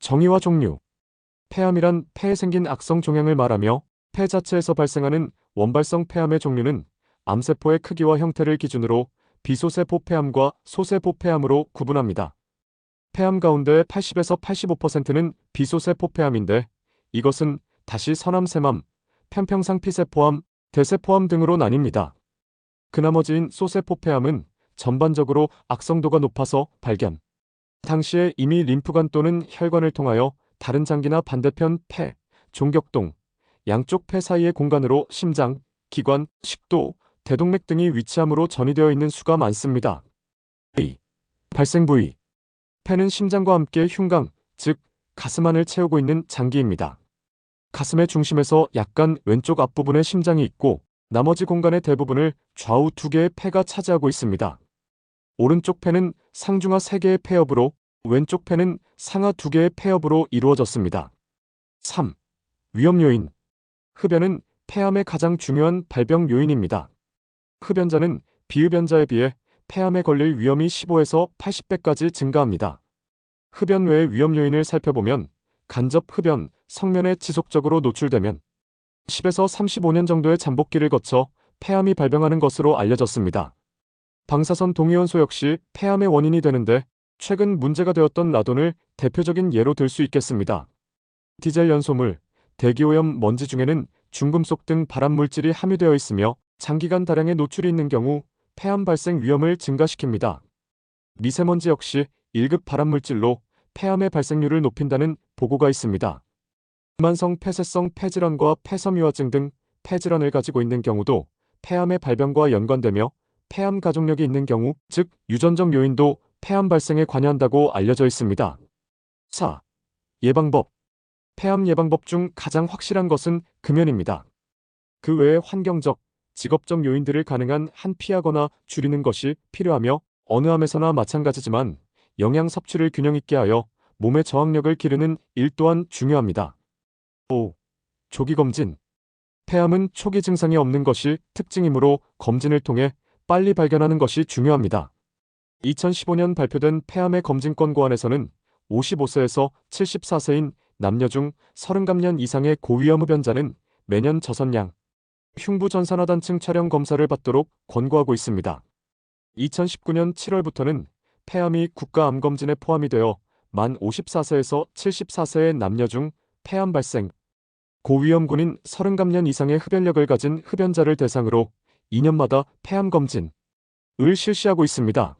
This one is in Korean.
정의와 종류 폐암이란 폐에 생긴 악성 종양을 말하며 폐 자체에서 발생하는 원발성 폐암의 종류는 암세포의 크기와 형태를 기준으로 비소세포 폐암과 소세포 폐암으로 구분합니다. 폐암 가운데 80에서 85%는 비소세포 폐암인데 이것은 다시 선암세맘, 편평상 피세포암, 대세포암 등으로 나뉩니다. 그 나머지인 소세포 폐암은 전반적으로 악성도가 높아서 발견. 당시에 이미 림프관 또는 혈관을 통하여 다른 장기나 반대편 폐, 종격동, 양쪽 폐 사이의 공간으로 심장, 기관, 식도, 대동맥 등이 위치함으로 전이되어 있는 수가 많습니다. A. 발생 부위 폐는 심장과 함께 흉강, 즉 가슴 안을 채우고 있는 장기입니다. 가슴의 중심에서 약간 왼쪽 앞부분에 심장이 있고 나머지 공간의 대부분을 좌우 두 개의 폐가 차지하고 있습니다. 오른쪽 폐는 상중하 세 개의 폐엽으로 왼쪽 폐는 상하 두 개의 폐엽으로 이루어졌습니다. 3. 위험 요인 흡연은 폐암의 가장 중요한 발병 요인입니다. 흡연자는 비흡연자에 비해 폐암에 걸릴 위험이 15에서 80배까지 증가합니다. 흡연 외의 위험 요인을 살펴보면 간접 흡연, 성면에 지속적으로 노출되면 10에서 35년 정도의 잠복기를 거쳐 폐암이 발병하는 것으로 알려졌습니다. 방사선 동위원소 역시 폐암의 원인이 되는데 최근 문제가 되었던 라돈을 대표적인 예로 들 수 있겠습니다. 디젤 연소물, 대기오염 먼지 중에는 중금속 등 발암 물질이 함유되어 있으며 장기간 다량의 노출이 있는 경우 폐암 발생 위험을 증가시킵니다. 미세먼지 역시 1급 발암 물질로 폐암의 발생률을 높인다는 보고가 있습니다. 만성 폐쇄성 폐질환과 폐섬유화증 등 폐질환을 가지고 있는 경우도 폐암의 발병과 연관되며 폐암 가족력이 있는 경우, 즉 유전적 요인도 폐암 발생에 관여한다고 알려져 있습니다. 4. 예방법 폐암 예방법 중 가장 확실한 것은 금연입니다. 그 외에 환경적, 직업적 요인들을 가능한 한 피하거나 줄이는 것이 필요하며 어느 암에서나 마찬가지지만 영양 섭취를 균형 있게 하여 몸의 저항력을 기르는 일 또한 중요합니다. 5. 조기 검진 폐암은 초기 증상이 없는 것이 특징이므로 검진을 통해 빨리 발견하는 것이 중요합니다. 2015년 발표된 폐암의 검진 권 고안에서는 55세에서 74세인 남녀 중 30감년 이상의 고위험 흡연자는 매년 저선양, 흉부 전산화단층 촬영 검사를 받도록 권고하고 있습니다. 2019년 7월부터는 폐암이 국가암검진에 포함이 되어 만 54세에서 74세의 남녀 중 폐암 발생, 고위험군인 30감년 이상의 흡연력을 가진 흡연자를 대상으로 2년마다 폐암 검진을 실시하고 있습니다.